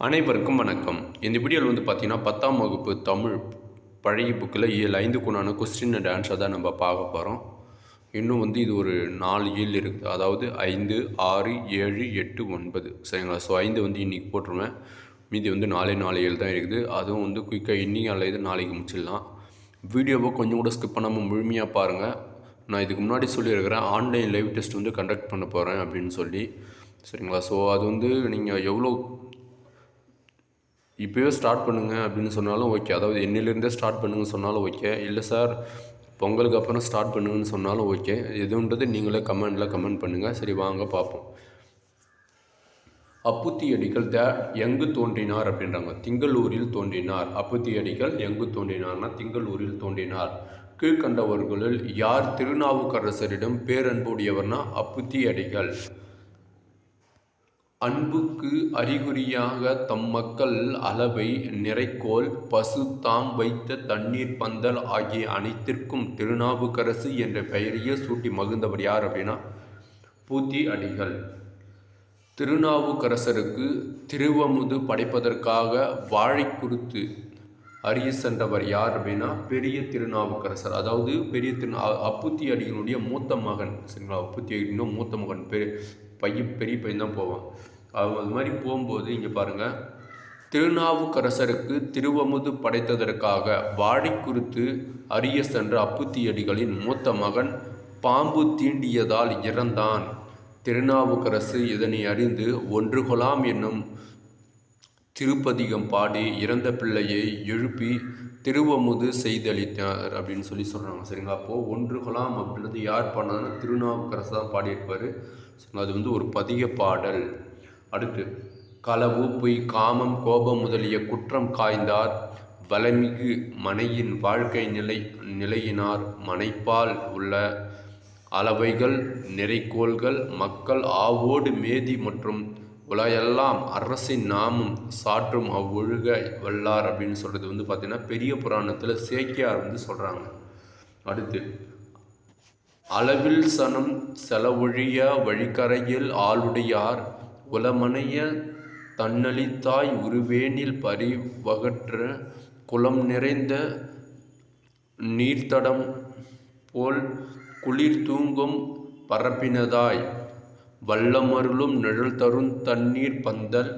அனைவருக்கும் வணக்கம். இந்த வீடியோவில் வந்து பார்த்திங்கன்னா பத்தாம் வகுப்பு தமிழ் பழைய புக்கில் ஏழு ஐந்துக்குண்டான கொஸ்டின் அண்ட் ஆன்சர் தான் நம்ம பார்க்க போகிறோம் இன்னும் வந்து இது ஒரு நாலு ஏழு இருக்குது. அதாவது ஐந்து ஆறு ஏழு எட்டு ஒன்பது. சரிங்களா? ஸோ ஐந்து வந்து இன்றைக்கி போட்டுருவேன். மீதி வந்து நாலே நாலு ஏழு தான் இருக்குது. அதுவும் வந்து குயிக்காக இன்னி அல்லது நாளைக்கு முடிச்சிடலாம். வீடியோவை கொஞ்சம் கூட ஸ்கிப் பண்ணாமல் முழுமையாக பாருங்கள் நான் இதுக்கு முன்னாடி சொல்லியிருக்கிறேன் ஆன்லைன் லைவ் டெஸ்ட் வந்து கண்டக்ட் பண்ண போகிறேன் அப்படின்னு சொல்லி. சரிங்களா? ஸோ அது வந்து நீங்கள் எவ்வளோ இப்போயே ஸ்டார்ட் பண்ணுங்க அப்படின்னு சொன்னாலும் ஓகே அதாவது என்னிலேருந்தே ஸ்டார்ட் பண்ணுங்கன்னு சொன்னாலும் ஓகே இல்லை சார் பொங்கலுக்கு அப்புறம் ஸ்டார்ட் பண்ணுங்கன்னு சொன்னாலும் ஓகே எதுன்றது நீங்களே கமெண்டில் கமெண்ட் பண்ணுங்கள் சரி வாங்க பார்ப்போம். அப்புத்தி அடிகள் த எங்கு தோன்றினார் அப்படின்றாங்க. திங்களூரில் தோன்றினார். அப்புத்தி அடிகள் எங்கு தோன்றினார்னா திங்களூரில் தோன்றினார். கீழ்கண்டவர்களில் யார் திருநாவுக்கரசரிடம் பேரன்புடையவர்னா அப்புத்தி அடிகள் அன்புக்கு அறிகுறியாக தம் மக்கள் அளவை நிறைக்கோல் பசு தாம் வைத்த தண்ணீர் பந்தல் ஆகிய அனைத்திற்கும் திருநாவுக்கரசு என்ற பெயரையே சூட்டி மகிழ்ந்தவர் யார் அப்படின்னா பூத்தி அடிகள். திருநாவுக்கரசருக்கு திருவமுது படைப்பதற்காக வாழை குறித்து அறிய சென்றவர் யார் அப்படின்னா பெரிய திருநாவுக்கரசர். அதாவது பெரிய திரு அப்புத்தி அடிகளுடைய மூத்த மகன். சரிங்களா? அப்புத்தி அடிகளும் மூத்த மகன். பெரிய பையன் பெரிய பையன் தான் போவான். அவங்க அது மாதிரி போகும்போது இங்கே பாருங்கள் திருநாவுக்கரசருக்கு திருவமுது படைத்ததற்காக வாழை அரிய சென்ற அப்புத்தியடிகளின் மூத்த மகன் பாம்பு தீண்டியதால் இறந்தான். திருநாவுக்கரசு இதனை அறிந்து ஒன்று கொலாம் என்னும் திருப்பதிகம் பாடி இறந்த பிள்ளையை எழுப்பி திருவமுது செய்தளித்தார் அப்படின்னு சொல்லி சொல்கிறாங்க சரிங்களா? அப்போது ஒன்று கொலாம் அப்படின்றது யார் பாடினதுன்னா திருநாவுக்கரசு தான் பாடியிருப்பார். அது வந்து ஒரு பதிக பாடல். அடுத்து களவு பொய் காமம் கோபம் முதலிய குற்றம் காய்ந்தார். வளமிகு மனையின் வாழ்க்கை நிலை நிலையினார். மனைப்பால் உள்ள அளவைகள் நிறைக்கோள்கள் மக்கள் ஆவோடு மேதி மற்றும் உலகெல்லாம் அரசின் நாமும் சாற்றும் அவ்வொழுக வல்லார் அப்படின்னு சொல்கிறது வந்து பார்த்திங்கன்னா பெரிய புராணத்தில் சேக்கியார் வந்து சொல்கிறாங்க அடுத்து அளவில் சனம் செலவொழிய வழிக்கரையில் ஆளுடையார். குலமனைய தன்னளித்தாய் உருவேனில் பரிவகற்ற குளம் நிறைந்த நீர்த்தடம் போல் குளிர் தூங்கும் பரப்பினதாய் வல்லமருளும் நிழல் தரும் தண்ணீர் பந்தல்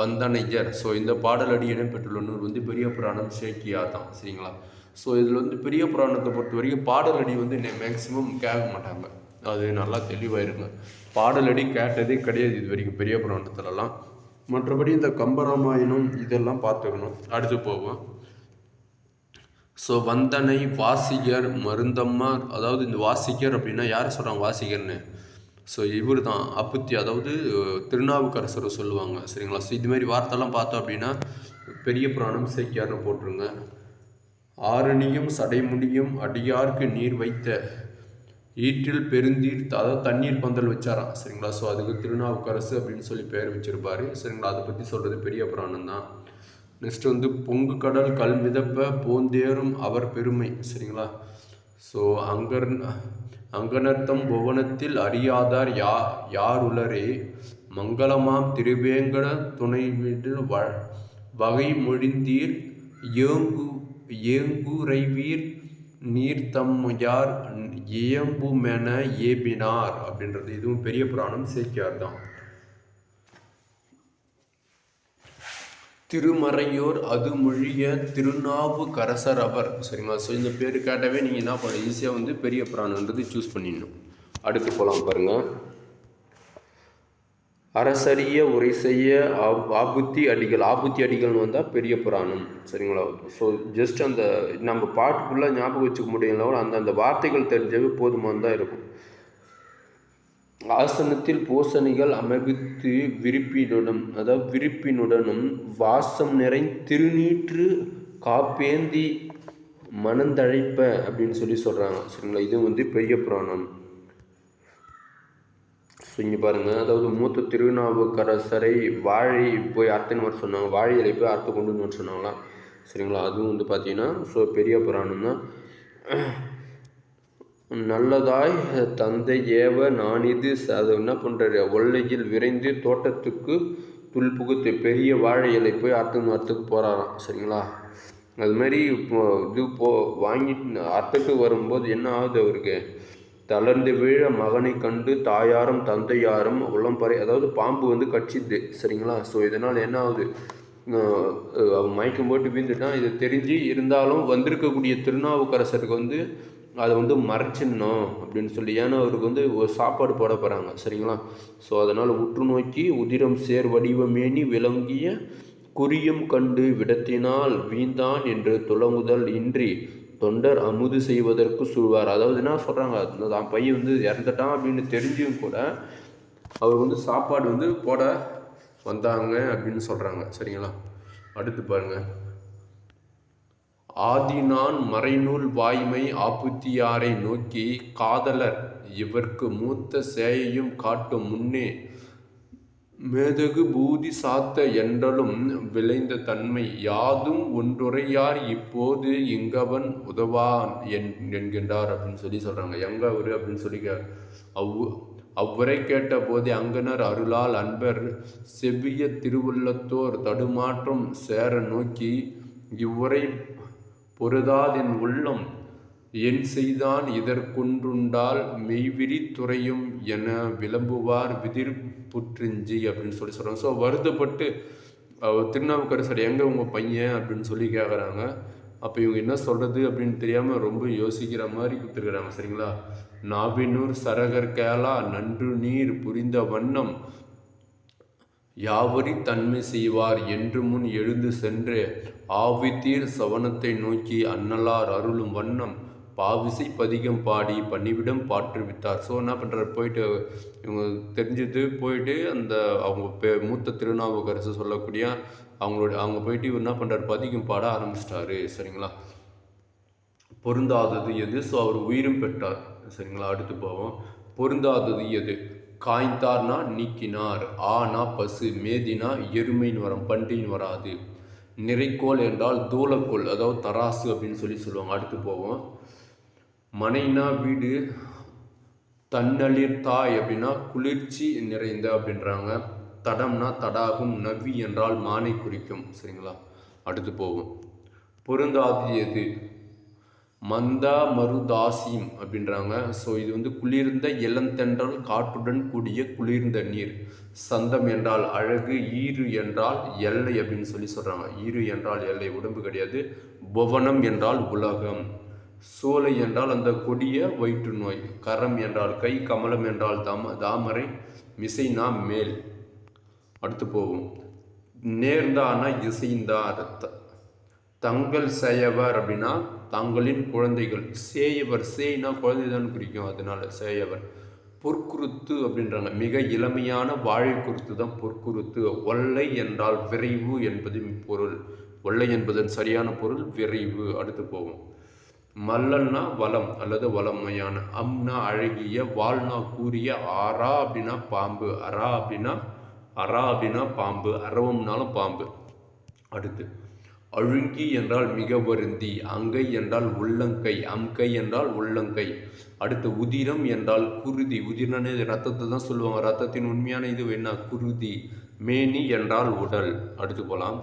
வந்தனையர் ஸோ இந்த பாடலடி இடம்பெற்றுள்ள நூல் வந்து பெரிய புராணம் சேக்கியா தான் சரிங்களா? ஸோ இதில் வந்து பெரிய புராணத்தை பொறுத்த வரைக்கும் பாடலடி வந்து மேக்சிமம் கேட்க மாட்டாங்க. அது நல்லா தெளிவாக பாடலடி கேட்டதே கிடையாது இது வரைக்கும் பெரிய புராணத்துலலாம். மற்றபடி இந்த கம்பராமாயணம் இதெல்லாம் பார்த்துக்கணும். அடுத்து போவோம். ஸோ வந்தனை வாசிகர் மருந்தம்மார் அதாவது இந்த வாசிகர் அப்படின்னா யாரை சொல்கிறாங்க வாசிகர்னு? ஸோ இவர் தான் அப்புத்தி அதாவது திருநாவுக்கரசரை சொல்லுவாங்க. சரிங்களா? ஸோ இதுமாரி வார்த்தைலாம் பார்த்தோம் அப்படின்னா பெரிய புராணம் சேக்கியார்னு போட்டுருங்க. ஆரணியும் சடைமுடியும் அடியார்க்கு நீர் வைத்த ஈற்றில் பெருந்தீர் அதாவது தண்ணீர் பந்தல் வச்சாராம். சரிங்களா? ஸோ அதுக்கு திருநாவுக்கரசு அப்படின்னு சொல்லி பெயர் வச்சிருப்பார். சரிங்களா? அதை பற்றி சொல்கிறது பெரிய புராணம் தான். நெக்ஸ்ட் வந்து பொங்கு கடல் கல் மிதப்ப போந்தேறும் அவர் பெருமை. சரிங்களா? ஸோ அங்கர் அங்கனர்த்தம் புவனத்தில் அறியாதார் யா யார் உளரே மங்களமாம் திருவேங்கட துணை வீடு வ வகை மொழிந்தீர் ஏங்கு ஏங்குரைவீர் நீர்த்தம்முயார் இயம்புமென ஏபினார் அப்படின்றது இதுவும் பெரிய புராணம் சேக்கியார் தான். திருமறையோர் அது மொழிய திருநாவுக்கரசர் அவர். சரிங்களா ஸோ இந்த பேர் கேட்டாவே நீங்கள் என்ன பண்ண ஈஸியாக வந்து பெரிய புராணன்றது சூஸ் பண்ணிடணும். அடுத்து போகலாம் பாருங்கள் அரசரிய உரை செய்ய ஆப்- ஆபுத்தி அடிகள் ஆபுத்தி அடிகள்னு வந்தால் பெரிய புராணம். சரிங்களா? ஸோ ஜஸ்ட் அந்த நம்ம பாட்டுக்குள்ளே ஞாபகம் வச்சுக்க முடியல கூட அந்த அந்த வார்த்தைகள் தெரிஞ்சவே போதுமானதாக இருக்கும். ஆசனத்தில் பூசணிகள் அமைவித்து விருப்பினுடனும் அதாவது விருப்பினுடனும் வாசம் நிறை திருநீற்று காப்பேந்தி மனந்தழைப்ப அப்படின்னு சொல்லி சொல்கிறாங்க சரிங்களா? இது வந்து பெரிய புராணம். ஸோ இங்கே பாருங்கள் அதாவது மூத்த திருநாவுக்கரசரை வாழை போய் அர்த்தன்னு வர சொன்னாங்க. வாழை இலை போய் அர்த்தம் கொண்டு வந்து வர சொன்னாங்களாம் சரிங்களா? அதுவும் வந்து பார்த்தீங்கன்னா ஸோ பெரிய புராணம் தான். நல்லதாய் தந்தை ஏவ நானிது ச- அது என்ன பண்ணுறாரு ஒல்லையில் விரைந்து தோட்டத்துக்கு துள் புகுத்து பெரிய வாழை இலை போய் அர்த்தம் அர்த்தத்துக்கு போகிறாராம் சரிங்களா? அது மாதிரி இப்போ இது போ வாங்கிட்டு அர்த்தத்துக்கு வரும்போது என்ன ஆகுது அவருக்கு? தளர்ந்து வீழ மகனை கண்டு தாயாரும் தந்தையாரும் உளம்பறை அதாவது பாம்பு வந்து கட்சிது சரிங்களா? ஸோ இதனால் என்ன ஆகுது அவன் மயக்கம் போட்டு வீழ்ந்துட்டான். இது தெரிஞ்சு இருந்தாலும் வந்திருக்கக்கூடிய திருநாவுக்கரசருக்கு வந்து அதை வந்து மறைச்சிடணும் அப்படின்னு சொல்லி ஏன்னா அவருக்கு வந்து ஒரு சாப்பாடு போட போகிறாங்க சரிங்களா? ஸோ அதனால் உற்று நோக்கி உதிரம் சேர் வடிவமேனி விளங்கிய குறியும் கண்டு விடத்தினால் வீந்தான் என்று துளங்குதல் இன்றி தொண்டர் அமுது செய்வதற்கு சொல்வார் அதாவது என்ன சொல்கிறாங்க தான் பையன் வந்து இறந்துட்டான் அப்படின்னு தெரிஞ்சும் கூட அவர் வந்து சாப்பாடு வந்து போட வந்தாங்க அப்படின்னு சொல்கிறாங்க சரிங்களா? அடுத்து பாருங்கள் ஆதினான் மறைநூல் வாய்மை ஆப்புத்தியாரை நோக்கி காதலர் இவர்க்கு மூத்த சேயையும் காட்டும் முன்னே மேதகு பூதி சாத்த என்றலும் விளைந்த தன்மை யாதும் ஒன்றுரையார் இப்போது இங்கவன் உதவான் என் என்கின்றார் அப்படின்னு சொல்லி சொல்கிறாங்க எங்க அவரு அப்படின்னு சொல்லி அவ் அவ்வுரை கேட்ட போதே அங்கனர் அருளால் அன்பர் செவ்விய திருவுள்ளத்தோர் தடுமாற்றம் சேர நோக்கி இவ்வுரை பொருதாதின் உள்ளம் என் செய்தான் இதற்குன்றுண்டால் மெய்விரி துறையும் என விளம்புவார் விதிர் புற்றிஞ்சி அப்படின்னு சொல்லி சொல்கிறாங்க ஸோ வருத்தப்பட்டு திருநாவுக்கரசர் எங்கே உங்கள் பையன் அப்படின்னு சொல்லி கேட்குறாங்க அப்போ இவங்க என்ன சொல்கிறது அப்படின்னு தெரியாமல் ரொம்ப யோசிக்கிற மாதிரி கொடுத்துருக்குறாங்க சரிங்களா? நாவினூர் சரகர் கேலா நன்று நீர் புரிந்த வண்ணம். யாவரி தன்மை செய்வார் என்று முன் எழுந்து சென்று ஆவித்தீர் சவனத்தை நோக்கி அன்னலார் அருளும் வண்ணம். பாவிசை பதிகம் பாடி பன்னிவிடம் பாற்றுவித்தார் ஸோ என்ன பண்ணுறாரு போயிட்டு இவங்க தெரிஞ்சது போயிட்டு அந்த அவங்க பே மூத்த திருநாவுக்கரசு சொல்லக்கூடிய அவங்களோட அவங்க போயிட்டு இவர் என்ன பண்ணுறாரு பதிகம் பாட ஆரம்பிச்சிட்டாரு. சரிங்களா? பொருந்தாதது எது? ஸோ அவர் உயிரும் பெற்றார். சரிங்களா? அடுத்து போவோம். பொருந்தாதது எது? காய்ந்தார்னா நீக்கினார். ஆனா பசு மேதினா எருமைன்னு வரும் பன்றின்னு வராது. நிறைக்கோள் என்றால் தூளக்கோள் அதாவது தராசு அப்படின்னு சொல்லி சொல்லுவாங்க. அடுத்து போவோம். மனைனா வீடு தன்னளிர் தாய் அப்படின்னா குளிர்ச்சி நிறைந்த அப்படின்றாங்க. தடம்னா தடாகும் நவி என்றால் மானை குறிக்கும். சரிங்களா? அடுத்து போவோம் பொருந்தாதியது. மந்தா மருதாசியம் அப்படின்றாங்க. ஸோ இது வந்து குளிர்ந்த இளந்தென்றல் காற்றுடன் கூடிய குளிர்ந்த நீர். சந்தம் என்றால் அழகு ஈரு என்றால் எல்லை அப்படின்னு சொல்லி சொல்கிறாங்க ஈரு என்றால் எல்லை உடம்பு கிடையாது. புவனம் என்றால் உலகம். சோலை என்றால் அந்த கொடிய வயிற்று நோய் கரம் என்றால் கை கமலம் என்றால் தாம தாமரை மிசைனா மேல். அடுத்து போவோம். நேர்ந்தானா இசைந்தார் தங்கள் சேயவர் அப்படின்னா தங்களின் குழந்தைகள். சேயவர் சேய்னா குழந்தை தான் குறிக்கும் அதனால சேயவர். பொற்குருத்து அப்படின்றாங்க. மிக இளமையான வாழை குருத்து தான் பொற்குருத்து. ஒல்லை என்றால் விரைவு என்பது பொருள். ஒல்லை என்பதன் சரியான பொருள் விரைவு. அடுத்து போவோம். மல்லன்னா வளம் அல்லது வளமையான அம்னா அழகிய வாழ்னா கூறிய ஆரா அப்படின்னா பாம்பு அரா அப்படின்னா அரா அப்படின்னா பாம்பு அரவம்னாலும் பாம்பு. அடுத்து அழுங்கி என்றால் மிக வருந்தி அங்கை என்றால் உள்ளங்கை அம்கை என்றால் உள்ளங்கை. அடுத்து உதிரம் என்றால் குருதி உதிரனே ரத்தத்தை தான் சொல்லுவாங்க. ரத்தத்தின் உண்மையான இது என்ன? குருதி மேனி என்றால் உடல். அடுத்து போகலாம்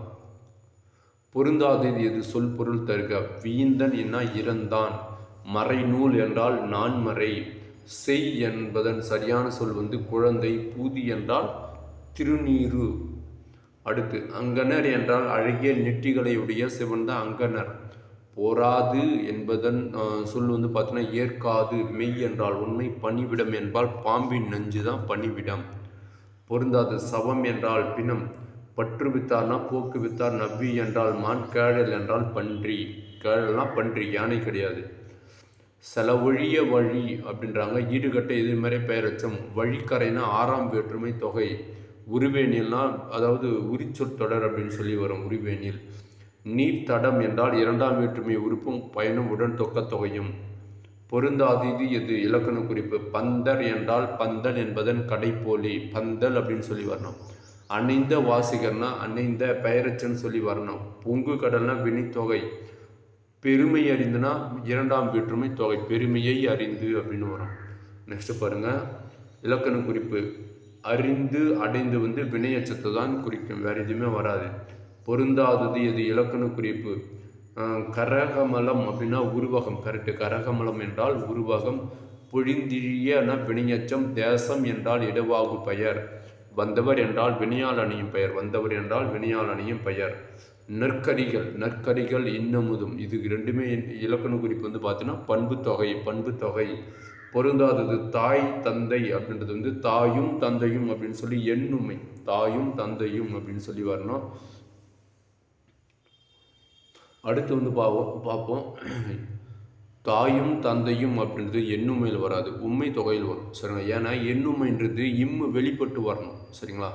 பொருந்தாதது எது சொல் பொருள் தருக. வீந்தன் என்ன இறந்தான். மறைநூல் என்றால் நான்மறை செய் என்பதன் சரியான சொல் வந்து குழந்தை பூதி என்றால் திருநீரு. அடுத்து அங்கனர் என்றால் அழகிய நெற்றிகளையுடைய சிவந்த அங்கனர். போராது என்பதன் சொல் வந்து பார்த்தீங்கன்னா ஏற்காது. மெய் என்றால் உண்மை பணிவிடம் என்பால் பாம்பின் நஞ்சு தான் பணிவிடம். பொருந்தாது சவம் என்றால் பிணம். பற்று வித்தார்னா போக்கு வித்தார் நவ்வி என்றால் மான் கேழல் என்றால் பன்றி. கேழல்னா பன்றி யானை கிடையாது. செலவழிய வழி அப்படின்றாங்க. ஈடுகட்ட எதிர்மறை பெயரச்சம் வழிக்கரைனா ஆறாம் வேற்றுமை தொகை. உருவேனியல்னா அதாவது உரிச்சொற்றொடர் அப்படின்னு சொல்லி வரும் உருவேனியல் நீர் தடம் என்றால் இரண்டாம் வேற்றுமை உறுப்பும் பயனும் உடன் தொக்க தொகையும். பொருந்தாதது எது? இலக்கண குறிப்பு. பந்தர் என்றால் பந்தன் என்பதன் கடைப்போலி. பந்தல் அப்படின்னு சொல்லி வரணும். அணைந்த வாசிகர்னா அணைந்த பெயரச்சன்னு சொல்லி வரணும். பொங்கு கடல்னா வினித்தொகை. பெருமை அறிந்துனா இரண்டாம் வேற்றுமை தொகை. பெருமையை அறிந்து அப்படின்னு வரும். நெக்ஸ்ட் பாருங்க. இலக்கண குறிப்பு. அறிந்து அடைந்து வந்து வினையச்சத்தை தான் குறிக்கும். வேறு எதுவுமே வராது. பொருந்தாதது எது? இலக்கண குறிப்பு. கரகமலம் அப்படின்னா உருவகம். கரெக்டு கரகமலம் என்றால் உருவகம். பொழிந்திழியனா வினையச்சம். தேசம் என்றால் இடவாகு பெயர். வந்தவர் என்றால் வினியால் அணியும் பெயர் வந்தவர் என்றால் வினியால் அணியும் பெயர். நற்கரிகள் நற்கரிகள் இன்னமுதும். இது ரெண்டுமே இலக்கண குறிப்பு வந்து பார்த்தீங்கன்னா பண்பு தொகை பண்பு தொகை. பொருந்தாதது தாய் தந்தை அப்படின்றது வந்து தாயும் தந்தையும் அப்படின்னு சொல்லி எண்ணுமை. தாயும் தந்தையும் அப்படின்னு சொல்லி வரணும். அடுத்து வந்து பாவோம் பார்ப்போம் தாயும் தந்தையும் அப்படின்றது எண்ணுமையில் வராது. உண்மை தொகையில் வரும். சரிங்களா? ஏன்னா எண்ணுமைன்றது இம்மு வெளிப்பட்டு வரணும். சரிங்களா?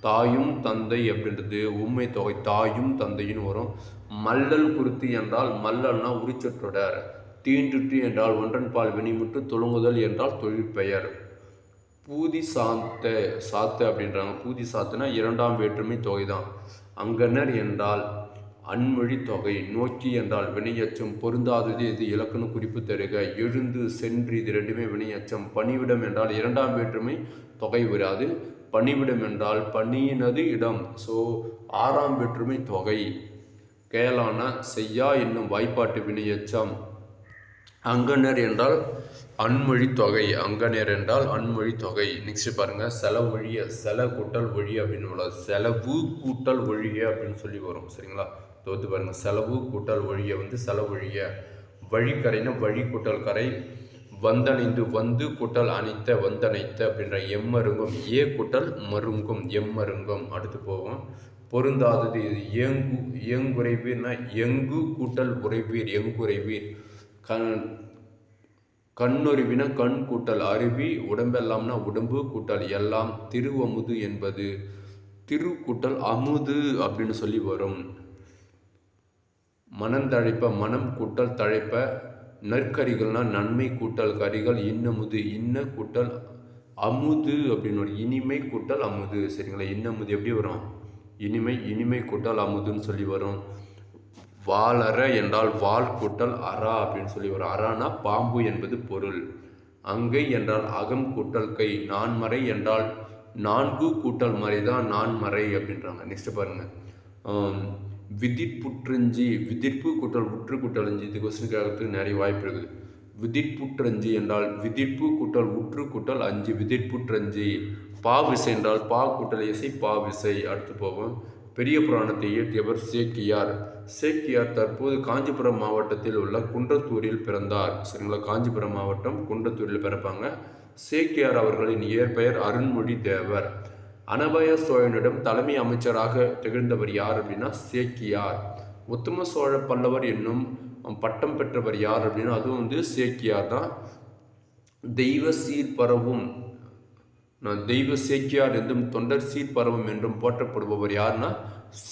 தாயும் தந்தை அப்படின்றது உண்மை தொகை தாயும் தந்தையும் வரும். மல்லல் குருத்தி என்றால் மல்லல்னா உரிச்சற்றொடர் தீண்டுட்டு என்றால் ஒன்றன்பால் வினிமுட்டு தொழுங்குதல் என்றால் தொழிற்பெயர். பூதி சாத்த சாத்த அப்படின்றாங்க. பூதி சாத்துனா இரண்டாம் வேற்றுமை தொகை தான் அங்கனர் என்றால் அன்மொழி தொகை நோக்கி என்றால் வினையச்சம் பொருந்தாதது இது இலக்கண குறிப்பு தருக. எழுந்து சென்று இது ரெண்டுமே வினையச்சம். பணிவிடம் என்றால் இரண்டாம் வேற்றுமை தொகை வராது. பணிவிடம் என்றால் பணியினது இடம். ஸோ ஆறாம் வேற்றுமை தொகை. கேளான செய்யா என்னும் வாய்ப்பாட்டு வினையச்சம். அங்கனர் என்றால் அன்மொழி தொகை. அங்கனர் என்றால் அன்மொழி தொகை. நெக்ஸ்ட் பாருங்க. செலவொழிய செல கூட்டல் ஒழி அப்படின்னு உள்ள செலவு கூட்டல் ஒழிய அப்படின்னு சொல்லி வரும். சரிங்களா? தோத்து பாருங்கள் செலவு கூட்டல் ஒழிய வந்து செலவொழிய வழிக்கரைனா வழி கூட்டல் கரை. வந்தணைந்து வந்து கூட்டல் அணைத்த வந்தணைத்த அப்படின்ற எம்மருங்கும். ஏ கூட்டல் மருங்கும் எம்மருங்கும். அடுத்து போவோம். பொருந்தாதது இது ஏங்கு ஏங்குறைவீர்னா எங்கு கூட்டல் உறைவீர் எங்குறைவீர். கண் கண்ணுருவின கண் கூட்டல் அருவி உடம்பெல்லாம்னா உடம்பு கூட்டல் எல்லாம் திருவமுது என்பது. திரு கூட்டல் அமுது அப்படின்னு சொல்லி வரும். மனந்தழைப்ப மனம் கூட்டல் தழைப்ப நற்கரிகள்னால் நன்மை கூட்டல் கரிகள் இன்னமுது இன்ன கூட்டல் அமுது அப்படின்னு ஒரு இனிமை கூட்டல் அமுது சரிங்களா? இன்னமுது எப்படி வரும்? இனிமை இனிமை கூட்டல் அமுதுன்னு சொல்லி வரும். வாழற என்றால் வால் கூட்டல் அரா அப்படின்னு சொல்லி வரும். அறானா பாம்பு என்பது பொருள். அங்கை என்றால் அகம் கூட்டல் கை. நான்மறை என்றால் நான்கு கூட்டல் மறை தான் நான்மறை அப்படின்றாங்க. நெக்ஸ்ட் பாருங்கள் ஆம், விதிர்ப்புற்றஞ்சி விதிர்ப்பு கூட்டல் உற்று கூட்டல் அஞ்சு இது கொஸ்டின் கேட்கறதுக்கு நிறைய வாய்ப்பு இருக்குது. விதிர்ப்புற்றஞ்சி என்றால் விதிர்ப்பு கூட்டல் உற்று கூட்டல் அஞ்சு விதிர்ப்புற்றஞ்சி பா விசை என்றால் பா கூட்டல் இசை பா விசை. அடுத்து போவோம். பெரிய புராணத்தை இயற்றியவர் சேக்கியார். சேக்கியார் தற்போது காஞ்சிபுரம் மாவட்டத்தில் உள்ள குன்றத்தூரில் பிறந்தார். சரிங்களா? காஞ்சிபுரம் மாவட்டம் குன்றத்தூரில் பிறப்பாங்க. சேக்கியார் அவர்களின் இயற்பெயர் அருண்மொழி தேவர். அனபய சோழனிடம் தலைமை அமைச்சராக திகழ்ந்தவர் யார் அப்படின்னா சேக்கியார். உத்தம சோழ பல்லவர் என்னும் பட்டம் பெற்றவர் யார் அப்படின்னா அதுவும் வந்து சேக்கியார் தான். தெய்வ சீர்பரவும் நான் தெய்வ சேக்கியார் என்றும் தொண்டர் சீர்பரவும் என்றும் போற்றப்படுபவர் யார்னா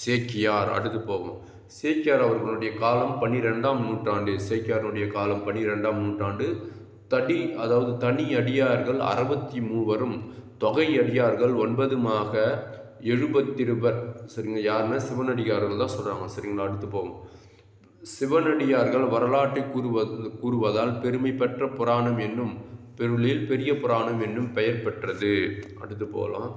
சேக்கியார். அடுத்து போவோம். சேக்கியார் அவர்களுடைய காலம் பன்னிரெண்டாம் நூற்றாண்டு. சேக்கியாருடைய காலம் பன்னிரெண்டாம் நூற்றாண்டு. தடி அதாவது தனி அடியார்கள் அறுபத்தி மூவரும் தொகை அடியார்கள் ஒன்பதுமாக எழுபத்திருவர் சரிங்க யாருன்னா சிவனடியார்கள் தான் சொல்கிறாங்க சரிங்களா அடுத்து போவோம். சிவனடியார்கள் வரலாற்றை கூறுவது கூறுவதால் பெருமை பெற்ற புராணம் என்னும் பெருளில் பெரிய புராணம் என்னும் பெயர் பெற்றது. அடுத்து போகலாம்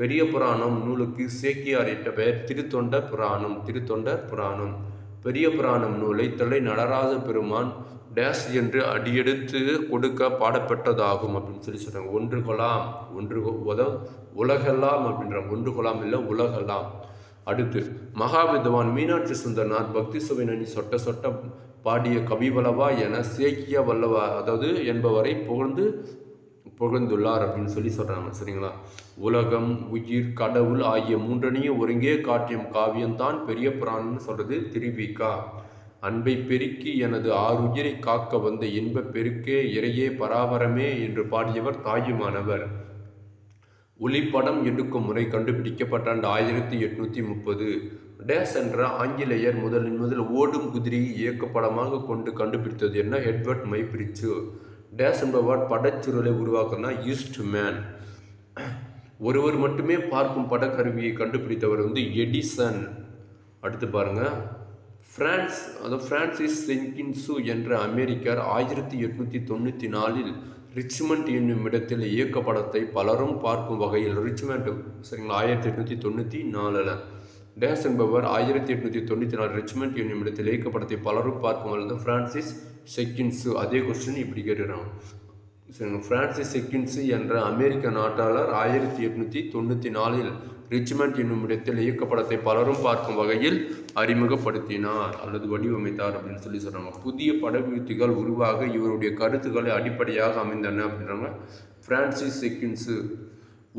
பெரிய புராணம் நூலுக்கு சேக்கியார் என்ற பெயர் திருத்தொண்ட புராணம் திருத்தொண்ட புராணம். பெரிய புராணம் நூலை தொலை நடராஜ பெருமான் டேஸ் என்று அடியெடுத்து கொடுக்க பாடப்பட்டதாகும் அப்படின்னு சொல்லி சொல்கிறாங்க ஒன்று கொலாம் ஒன்று அதாவது உத உலகெல்லாம் அப்படின்றாங்க ஒன்று கொலாம் இல்லை உலகெல்லாம். அடுத்து மகாவித்வான் மீனாட்சி சுந்தரனார் பக்தி சுவைநனி சொட்ட சொட்ட பாடிய கவிவல்லவா என சேக்கிய வல்லவா அதாவது என்பவரை புகழ்ந்து புகழ்ந்துள்ளார் அப்படின்னு சொல்லி சொல்கிறாங்க சரிங்களா? உலகம் உயிர் கடவுள் ஆகிய மூன்றனையும் ஒருங்கே காட்டியம் காவியம்தான் பெரிய புராணம்னு சொல்கிறது திருவிக்கா அன்பை பெருக்கி எனது ஆறுயிரை காக்க வந்த இன்ப பெருக்கே இறையே பராபரமே என்று பாடியவர் தாயுமானவர். ஒளிப்படம் எடுக்கும் முறை கண்டுபிடிக்கப்பட்ட ஆண்டு ஆயிரத்தி எட்நூத்தி முப்பது. டேஸ் என்ற ஆங்கிலேயர் முதலின் முதல் ஓடும் குதிரையை இயக்கப்படமாக கொண்டு கண்டுபிடித்தது என்ன? Edward Muybridge. டேஸ் என்பவர் படச்சுருளை உருவாக்குனா ஈஸ்ட் மேன் ஒருவர் மட்டுமே பார்க்கும் படக்கருவியை கண்டுபிடித்தவர் வந்து எடிசன் அடுத்து பாருங்கள் பிரான்ஸ் அதாவது பிரான்சிஸ் சென்கின்சு என்ற அமெரிக்கர் ஆயிரத்தி எட்நூற்றி தொண்ணூற்றி நாலில் ரிச்மண்ட் என்னும் இடத்தில் இயக்க படத்தை பலரும் பார்க்கும் வகையில் ரிச்மண்ட் சரிங்களா? ஆயிரத்தி எட்நூற்றி தொண்ணூற்றி நாலில். டேஸ் என்பவர் ஆயிரத்தி எட்நூற்றி தொண்ணூற்றி நாலு ரிச்மண்ட் என்னும் இடத்தில் இயக்க படத்தை பலரும் பார்க்கும் வகையில் ஃப்ரான்சிஸ் செக்கின்ஸு அதே கொஸ்டின் இப்படி கேட்டுக்கிறாங்க சரிங்க பிரான்சிஸ் செக்கின்ஸு என்ற அமெரிக்க நாட்டாளர் ஆயிரத்தி எட்நூற்றி தொண்ணூற்றி நாலில் ரிச்மண்ட் என்னும் இடத்தில் இயக்கப்படத்தை பலரும் பார்க்கும் வகையில் அறிமுகப்படுத்தினார். அல்லது வடிவமைத்தார் அப்படின்னு சொல்லி சொல்கிறாங்க புதிய படகுத்திகள் உருவாக இவருடைய கருத்துக்களை அடிப்படையாக அமைந்தன அப்படின்றாங்க. ஃப்ரான்சிஸ் செக்கின்ஸு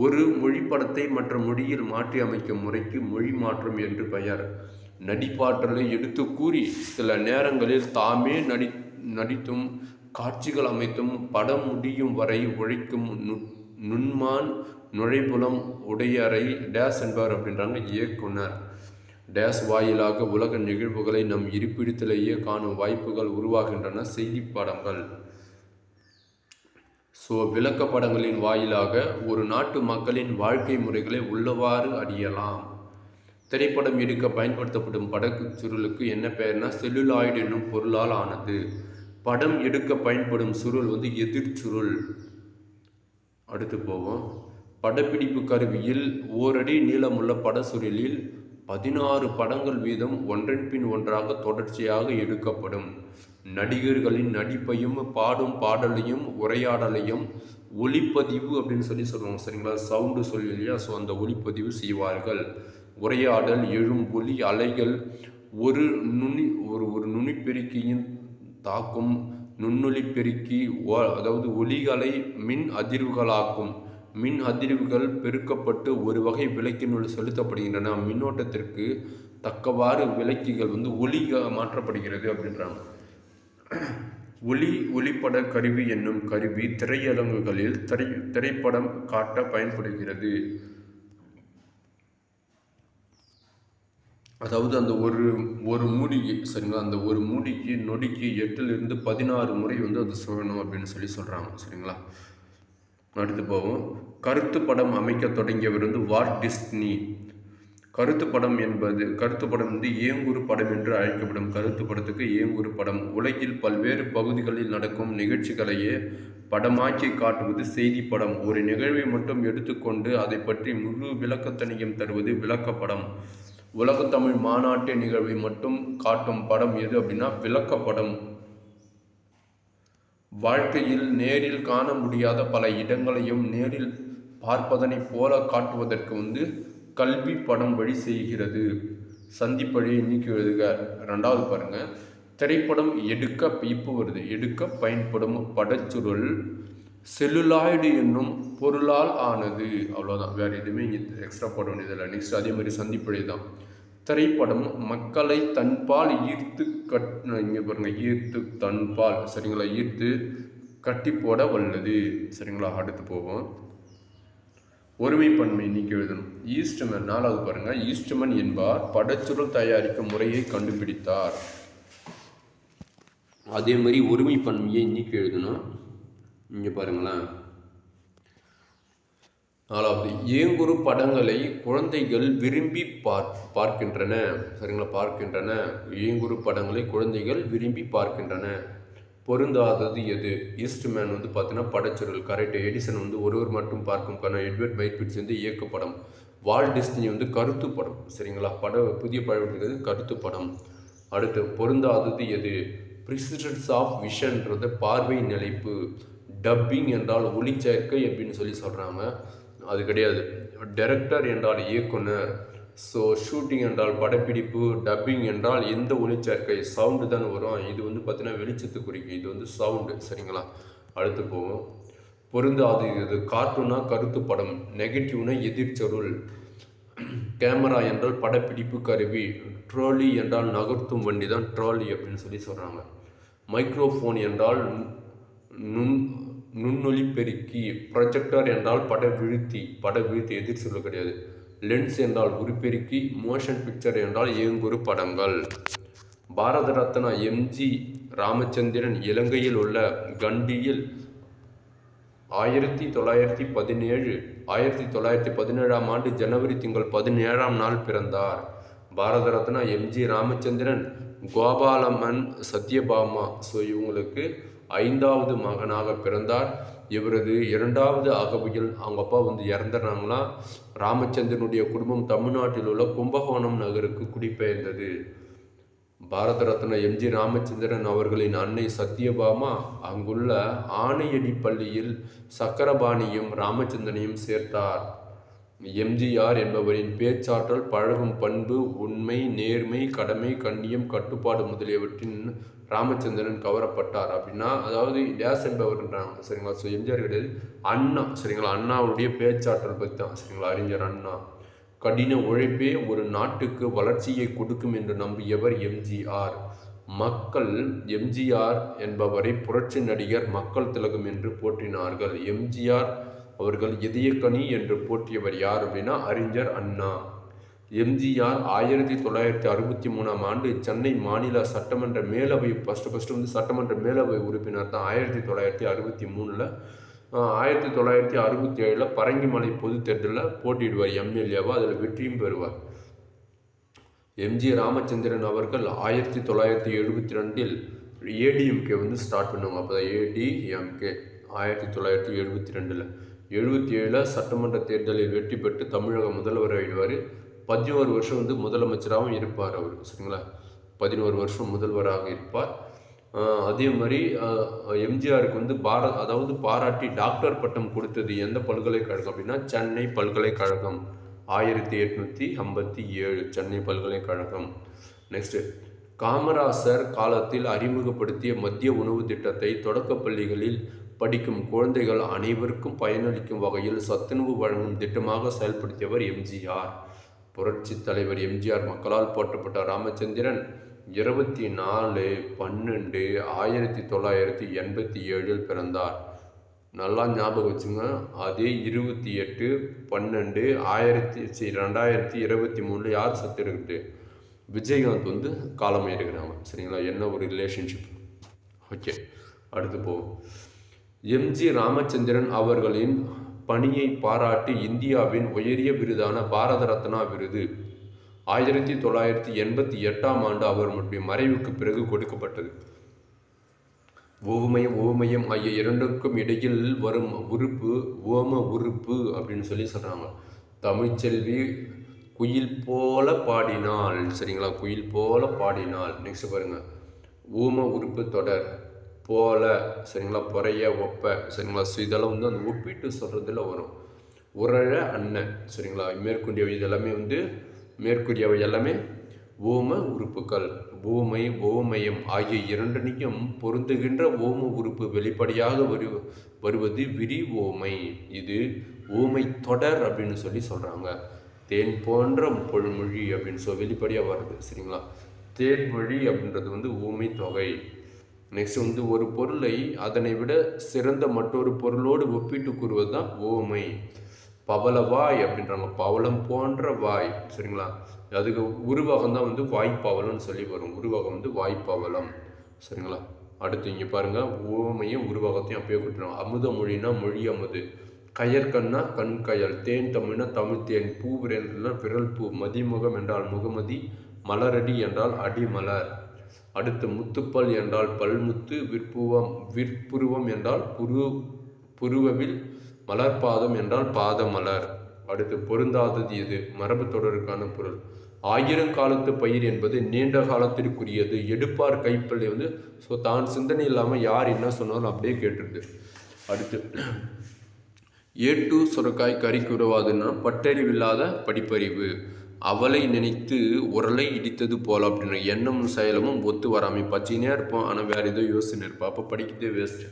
ஒரு மொழி படத்தை மற்ற மொழியில் மாற்றி அமைக்கும் முறைக்கு மொழி மாற்றம் என்று பெயர். நடிப்பாற்றலை எடுத்து கூறி சில நேரங்களில் தாமே நடி நடித்தும் காட்சிகள் அமைத்தும் படம் முடியும் வரை உழைக்கும் நுண்மான் நுழைப்புலம் உடையறை டேஸ் என்பவர் அப்படின்றாங்க இயக்குனர். டேஸ் வாயிலாக உலக நிகழ்வுகளை நம் இருப்பிடத்திலேயே காணும் வாய்ப்புகள் உருவாகின்றன. செய்தி படங்கள். ஸோ விளக்கப்படங்களின் வாயிலாக ஒரு நாட்டு மக்களின் வாழ்க்கை முறைகளை உள்ளவாறு அறியலாம். திரைப்படம் எடுக்க பயன்படுத்தப்படும் படகு சுருளுக்கு என்ன பெயர்னா செல்லுலாய்டு என்னும் பொருளால் ஆனது. படம் எடுக்க பயன்படும் சுருள் வந்து எதிர்ச்சுருள். அடுத்து போவோம். படப்பிடிப்பு கருவியில் ஓரடி நீளமுள்ள பட சுருளில் பதினாறு படங்கள் வீதம் ஒன்றன் பின் ஒன்றாக தொடர்ச்சியாக எடுக்கப்படும். நடிகர்களின் நடிப்பையும் பாடும் பாடலையும் உரையாடலையும் ஒளிப்பதிவு அப்படின்னு சொல்லி சொல்லுவாங்க சரிங்களா? சவுண்டு சொல்லி இல்லையா? ஸோ அந்த ஒளிப்பதிவு செய்வார்கள். உரையாடல் எழும் ஒளி அலைகள் ஒரு நுனி ஒரு ஒரு நுனிப்பெருக்கியின் தாக்கும் நுண்ணொலி பெருக்கி அதாவது ஒலிகளை மின் அதிர்வுகளாக்கும். மின் அதிர்வுகள் பெருக்கப்பட்டு ஒரு வகை விளக்கினுள் செலுத்தப்படுகின்றன. மின்னோட்டத்திற்கு தக்கவாறு விளக்கிகள் வந்து ஒளி மாற்றப்படுகிறது அப்படின்றாங்க. ஒளி ஒளிப்பட கருவி என்னும் கருவி திரையரங்குகளில் திரை திரைப்படம் காட்ட பயன்படுகிறது. அதாவது அந்த ஒரு ஒரு மூடிக்கு சரிங்களா? அந்த ஒரு மூடிக்கு நொடிக்கு எட்டுலேருந்து பதினாறு முறை வந்து அது சுழணும் அப்படின்னு சொல்லி சொல்கிறாங்க சரிங்களா? அடுத்து போவோம். கருத்து படம் அமைக்க தொடங்கியவர் வந்து வாட் டிஸ்னி கருத்து படம் என்பது கருத்து படம் வந்து ஏங்குரு படம் என்று அழைக்கப்படும். கருத்து படத்துக்கு ஏங்கூறு படம். உலகில் பல்வேறு பகுதிகளில் நடக்கும் நிகழ்ச்சிகளையே படமாக்கி காட்டுவது செய்தி படம். ஒரு நிகழ்வை மட்டும் எடுத்துக்கொண்டு அதை பற்றி முழு விளக்கத்தனையும் தருவது விளக்கப்படம். உலகத்தமிழ் மாநாட்டு நிகழ்வை மட்டும் காட்டும் படம் எது அப்படின்னா விளக்கப்படம். வாழ்க்கையில் நேரில் காண முடியாத பல இடங்களையும் நேரில் பார்ப்பதனைப் போல காட்டுவதற்கு வந்து கல்வி படம் வழி செய்கிறது. சந்திப்பழியை நீக்கி எழுதுக. ரெண்டாவது பாருங்கள் திரைப்படம் எடுக்க இப்போ வருது. எடுக்க பயன்படும் படச்சுருள். செல்லுலாய்டு என்னும் பொருளால் ஆனது. அவ்வளோதான் வேறு எதுவுமே இங்கே எக்ஸ்ட்ரா போட வேண்டியதில்லை. நெக்ஸ்ட் அதே மாதிரி சந்திப்பழி தான் திரைப்படம் மக்களை தன்பால் ஈர்த்து கட் இங்கே பாருங்கள் ஈர்த்து தன்பால். சரிங்களா? ஈர்த்து கட்டி போட வல்லது. சரிங்களா? அடுத்து போவோம். ஒருமைப்பன்மை நீக்கி எழுதணும். ஈஸ்ட்மன் நாலாவது பாருங்கள் ஈஸ்ட்மன் என்பார் படச்சுருள் தயாரிக்கும் முறையை கண்டுபிடித்தார். அதே மாதிரி ஒருமைப்பன்மையை நீக்கி எழுதணும். இங்கே பாருங்களேன். நாலாவது ஏங்குறு படங்களை குழந்தைகள் விரும்பி பார் பார்க்கின்றன. சரிங்களா? பார்க்கின்றன. ஏங்குறு படங்களை குழந்தைகள் விரும்பி பார்க்கின்றன. பொருந்தாதது எது? ஈஸ்ட்மேன் வந்து பார்த்தீங்கன்னா படச்சுருள். கரெக்ட் எடிசன் வந்து ஒருவர் மட்டும் பார்க்கும் காரணம் எட்வர்ட் பைட்பிட்ஸ் வந்து இயக்கப்படம் வால் டிஸ்னி வந்து கருத்து படம். சரிங்களா? பட புதிய படம் கருத்து படம். அடுத்து பொருந்தாதது எது? பிரிசிடன்ஸ் ஆஃப் விஷன்றது பார்வை நிலைப்பு. டப்பிங் என்றால் ஒளிச்சேர்க்கை அப்படின்னு சொல்லி சொல்கிறாங்க அது கிடையாது. டைரக்டர் என்றால் இயக்குனர். ஸோ ஷூட்டிங் என்றால் படப்பிடிப்பு டப்பிங் என்றால் எந்த ஒளிச்சேர்க்கை சவுண்டு தான் வரும். இது வந்து பார்த்திங்கன்னா வெளிச்சத்து குறிக்கும் இது வந்து சவுண்டு சரிங்களா? அடுத்து போவோம். பொருந்தாது இது. கார்ட்டூனா கருத்து படம் நெகட்டிவ்னா எதிர்ச்சொருள். கேமரா என்றால் படப்பிடிப்பு கருவி. ட்ராலி என்றால் நகர்த்தும் வண்டி தான் ட்ராலி அப்படின்னு சொல்லி சொல்கிறாங்க மைக்ரோஃபோன் என்றால் நுண் நுண்ணொலி பெருக்கி ப்ரொஜெக்டர் என்றால் பட விழுத்தி பட விழுத்தி எதிர் சொல்ல கிடையாது. லென்ஸ் என்றால் உருப்பெருக்கி மோஷன் பிக்சர் என்றால் இயங்குறு படங்கள். பாரத ரத்னா எம்ஜி ராமச்சந்திரன் இலங்கையில் உள்ள கண்டியில் ஆயிரத்தி தொள்ளாயிரத்தி பதினேழு ஆயிரத்தி தொள்ளாயிரத்தி பதினேழாம் ஆண்டு ஜனவரி திங்கள் பதினேழாம் நாள் பிறந்தார். பாரத ரத்னா எம்ஜி ராமச்சந்திரன் கோபாலம்மன் சத்யபாமா. ஸோ இவங்களுக்கு ஐந்தாவது மகனாக பிறந்தார். இவரது இரண்டாவது அகவையில் அவங்க அப்பா வந்து இறந்துடுறாங்களாம் ராமச்சந்திரனுடைய குடும்பம் தமிழ்நாட்டில் உள்ள கும்பகோணம் நகருக்கு குடிபெயர்ந்தது. பாரத ரத்ன எம்ஜி ராமச்சந்திரன் அவர்களின் அன்னை சத்யபாமா அங்குள்ள ஆணையடி பள்ளியில் சக்கரபாணியும் ராமச்சந்திரனையும் சேர்த்தார். எம்ஜிஆர் என்பவரின் பேச்சாற்றல் பழகும் பண்பு உண்மை நேர்மை கடமை கண்ணியம் கட்டுப்பாடு முதலியவற்றின் ராமச்சந்திரன் கவரப்பட்டார் அப்படின்னா அதாவது டேஸ் என்பவர்ன்றாங்க. சரிங்களா? ஸோ எம்ஜிஆர் கிடையாது. அண்ணா சரிங்களா? அண்ணாவுடைய பேச்சாற்றல் பற்றி தான் சரிங்களா? அறிஞர் அண்ணா. கடின உழைப்பே ஒரு நாட்டுக்கு வளர்ச்சியை கொடுக்கும் என்று நம்பியவர் எம்ஜிஆர். மக்கள் எம்ஜிஆர் என்பவரை புரட்சி நடிகர் மக்கள் திலகம் என்று போற்றினார்கள். எம்ஜிஆர் அவர்கள் இதயக்கனி என்று போற்றியவர் யார் அப்படின்னா அறிஞர் அண்ணா. எம்ஜிஆர் ஆயிரத்தி தொள்ளாயிரத்தி அறுபத்தி மூணாம் ஆண்டு சென்னை மாநில சட்டமன்ற மேலவை ஃபஸ்ட்டு ஃபஸ்ட்டு வந்து சட்டமன்ற மேலவை உறுப்பினர் தான். ஆயிரத்தி தொள்ளாயிரத்தி அறுபத்தி மூணில் ஆயிரத்தி தொள்ளாயிரத்தி அறுபத்தி ஏழில் பரங்கிமலை பொது தேர்தலில் போட்டியிடுவார் எம்எல்ஏவாக அதில் வெற்றியும் பெறுவார். எம்ஜி ராமச்சந்திரன் அவர்கள் ஆயிரத்தி தொள்ளாயிரத்தி எழுபத்தி ரெண்டில் ஏடிஎம்கே வந்து ஸ்டார்ட் பண்ணுவாங்க. அப்போ தான் ஏடிஎம்கே ஆயிரத்தி தொள்ளாயிரத்தி எழுபத்தி ரெண்டில் எழுபத்தி ஏழில் சட்டமன்ற தேர்தலில் வெற்றி பெற்று தமிழக முதல்வர் ஆகிடுவார் பதினோரு வருஷம் வந்து முதலமைச்சராகவும் இருப்பார் அவர் சரிங்களா? பதினோரு வருஷம் முதல்வராக இருப்பார். அதே மாதிரி எம்ஜிஆருக்கு வந்து பாரத் அதாவது பாராட்டி டாக்டர் பட்டம் கொடுத்தது எந்த பல்கலைக்கழகம் அப்படின்னா சென்னை பல்கலைக்கழகம். ஆயிரத்தி எட்நூற்றி ஐம்பத்தி ஏழு சென்னை பல்கலைக்கழகம். நெக்ஸ்ட்டு காமராசர் காலத்தில் அறிமுகப்படுத்திய மத்திய உணவு திட்டத்தை தொடக்க பள்ளிகளில் படிக்கும் குழந்தைகள் அனைவருக்கும் பயனளிக்கும் வகையில் சத்துணவு வழங்கும் திட்டமாக செயல்படுத்தியவர் எம்ஜிஆர். புரட்சி தலைவர் எம்ஜிஆர் மக்களால் போற்றப்பட்ட ராமச்சந்திரன் இருபத்தி நாலு பன்னெண்டு ஆயிரத்தி தொள்ளாயிரத்தி எண்பத்தி ஏழில் பிறந்தார். நல்லா ஞாபகம் வச்சுங்க அதே இருபத்தி எட்டு பன்னெண்டு ஆயிரத்தி ரெண்டாயிரத்தி இருபத்தி மூணில் யார் சத்து இருக்குது? விஜயகாந்த் வந்து காலமாக இருக்கிறாங்க சரிங்களா? என்ன ஒரு ரிலேஷன்ஷிப் ஓகே அடுத்து போவோம். எம்ஜி ராமச்சந்திரன் அவர்களின் பணியை பாராட்டி இந்தியாவின் உயரிய விருதான பாரத ரத்னா விருது. ஆயிரத்தி தொள்ளாயிரத்தி எண்பத்தி எட்டாம் ஆண்டு அவருடைய மறைவுக்கு பிறகு கொடுக்கப்பட்டது. ஓமயம் ஓமையம் ஆகிய இரண்டுக்கும் இடையில் வரும் உறுப்பு ஓம உறுப்பு அப்படின்னு சொல்லி சொல்கிறாங்க தமிழ்ச்செல்வி குயில் போல பாடினாள். சரிங்களா? குயில் போல பாடினாள். நெக்ஸ்ட் பாருங்கள் ஊம உறுப்பு தொடர். போல சரிங்களா பொறைய ஒப்ப சரிங்களா ஸோ இதெல்லாம் வந்து அந்த ஒப்பிட்டு சொல்கிறதுல வரும். உரழ அண்ணன் சரிங்களா மேற்கூறியவை இதெல்லாமே வந்து மேற்கூறியவை எல்லாமே ஓம உறுப்புகள் ஓமை ஓமயம் ஆகிய இரண்டனையும் பொருந்துகின்ற ஓம உறுப்பு வெளிப்படையாக வரு வருவது விரி ஓமை. இது ஓமை தொடர் அப்படின்னு சொல்லி சொல்கிறாங்க தேன் போன்ற பொழுமொழி அப்படின்னு சொல்லி வெளிப்படையாக வருது சரிங்களா. தேன்மொழி அப்படின்றது வந்து ஊமை தொகை. நெக்ஸ்ட் வந்து ஒரு பொருளை அதனை விட சிறந்த மற்றொரு பொருளோடு ஒப்பிட்டு கூறுவது தான் ஓமை. பவள வாய் அப்படின்றாங்க. பவளம் போன்ற வாய். சரிங்களா? அதுக்கு உருவகம் தான் வந்து வாய்ப்பவளம்னு சொல்லி வரும். உருவகம் வந்து வாய்ப்பவளம். சரிங்களா? அடுத்து இங்கே பாருங்கள் ஓமையும் உருவகத்தையும் அப்பயே கொடுத்துருவாங்க அமுத மொழினா மொழி அமுது. கயற்கண்ணா கண் கயல். தேன் தமிழ்னா தமிழ் தேன். பூ விரல் விரல் பூ. மதிமுகம் என்றால் முகமதி. மலரடி என்றால் அடிமலர். அடுத்து முத்துப்பல் என்றால் பல்முத்து விற்புவம் விற்புருவம் என்றால் புரு புருவவில் மலர்பாதம் என்றால் பாதமலர். அடுத்து பொருந்தாதது எது? மரபு தொடருக்கான பொருள். ஆயிரங்காலத்து பயிர் என்பது நீண்ட காலத்திற்குரியது. எடுப்பார் கைப்பள்ளி வந்து ஸோ தான் சிந்தனை இல்லாமல் யார் என்ன சொன்னாலும் அப்படியே கேட்டுருது. அடுத்து ஏட்டு சுரக்காய் கறிக்கு உறவாதுன்னா பட்டறிவில்லாத படிப்பறிவு. அவளை நினைத்து உரலை இடித்தது போல அப்படின்ற எண்ணமும் செயலமும் ஒத்து வராமல் பச்சைனே இருப்போம் ஆனால் வேறு ஏதோ யோசனை இருப்போம் அப்போ படிக்கிறதே வேஸ்ட்டு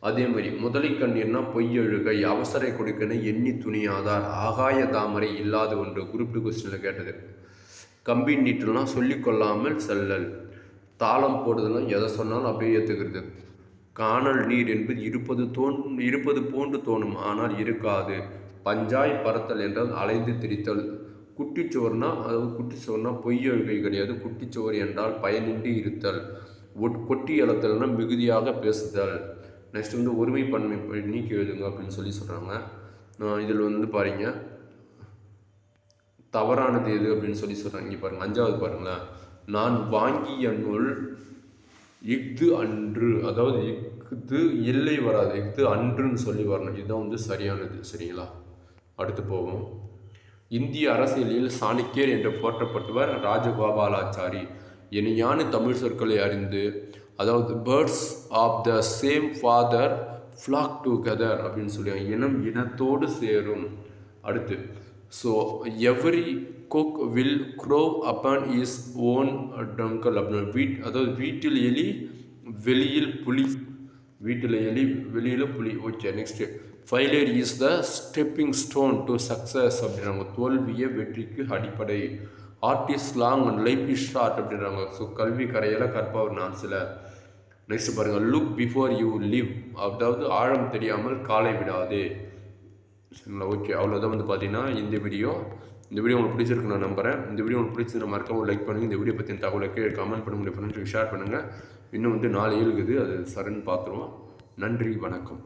அதே மாதிரி முதலை கண்ணீர்னா பொய் அழுகை அவசர கொடுக்கணும் எண்ணி துணியாதார் ஆகாய தாமரை இல்லாத ஒன்று குறிப்பிட்ட கொஸ்டினில் கேட்டது கம்பி நீட்டுலாம் சொல்லிக்கொள்ளாமல் செல்லல். தாளம் போடுதெல்லாம் எதை சொன்னாலும் அப்படியே ஏற்றுக்கிறது காணல் நீர் என்பது இருப்பது தோன் இருப்பது போன்று தோணும் ஆனால் இருக்காது. பஞ்சாய் பறத்தல் என்றால் அலைந்து திரித்தல். குட்டிச்சுவர்னா அதாவது குட்டிச்சுவர்னா பொய் கிடையாது. குட்டிச்சுவர் என்றால் பயனின்றி இருத்தல். கொட்டி அழுத்தல்னா மிகுதியாக பேசுதல். நெக்ஸ்ட் வந்து ஒருமை பன்மை நீக்கி எழுதுங்க அப்படின்னு சொல்லி சொல்கிறாங்க இதில் வந்து பாருங்க. தவறானது எது அப்படின்னு சொல்லி சொல்கிறாங்க இங்கே பாருங்கள் அஞ்சாவது பாருங்களேன். நான் வாங்கிய நூல் இஃது அன்று. அதாவது இஃது இல்லை வராது. இஃது அன்றுன்னு சொல்லி வரணும். இதுதான் வந்து சரியானது. சரிங்களா? அடுத்து போவோம். இந்திய அரசியலில் சாணக்கியர் என்று போற்றப்பட்டவர் ராஜகோபாலாச்சாரி. இனியான தமிழ் சொற்களை அறிந்து அதாவது birds of the same feather flock together அப்படின்னு சொல்லுவாங்க இனம் இனத்தோடு சேரும். அடுத்து so every cock will crow upon is own dunghill அப்படின்னு வீட் அதாவது வீட்டில் எலி வெளியில் புலி வீட்டில் எலி வெளியில் புலி. Okay next failure is the stepping stone to success அப்படின்றாங்க. தோல்வியே வெற்றிக்கு அடிப்படை. Art is long and life is short அப்படின்றாங்க. ஸோ கல்வி கரையில் கற்பவர் நான் சில. நெக்ஸ்ட் பாருங்கள் லுக் பிஃபோர் யூ லிவ் அதாவது ஆழம் தெரியாமல் காலை விடாதே. சரிங்களா? ஓகே அவ்வளோதான் வந்து பார்த்தீங்கன்னா இந்த வீடியோ இந்த வீடியோ உங்களுக்கு பிடிச்சிருக்கு நான் நம்புகிறேன் இந்த வீடியோ உங்களுக்கு பிடிச்சிருந்த மறக்காம லைக் பண்ணுங்கள் இந்த வீடியோ பற்றின தகவலுக்கு கமெண்ட் பண்ணுங்கள் ஃப்ரெண்ட்ஸுக்கு ஷேர் பண்ணுங்கள் இன்னும் வந்து நாலு இருக்குது. அது சரண் பார்த்துருவோம். நன்றி. வணக்கம்.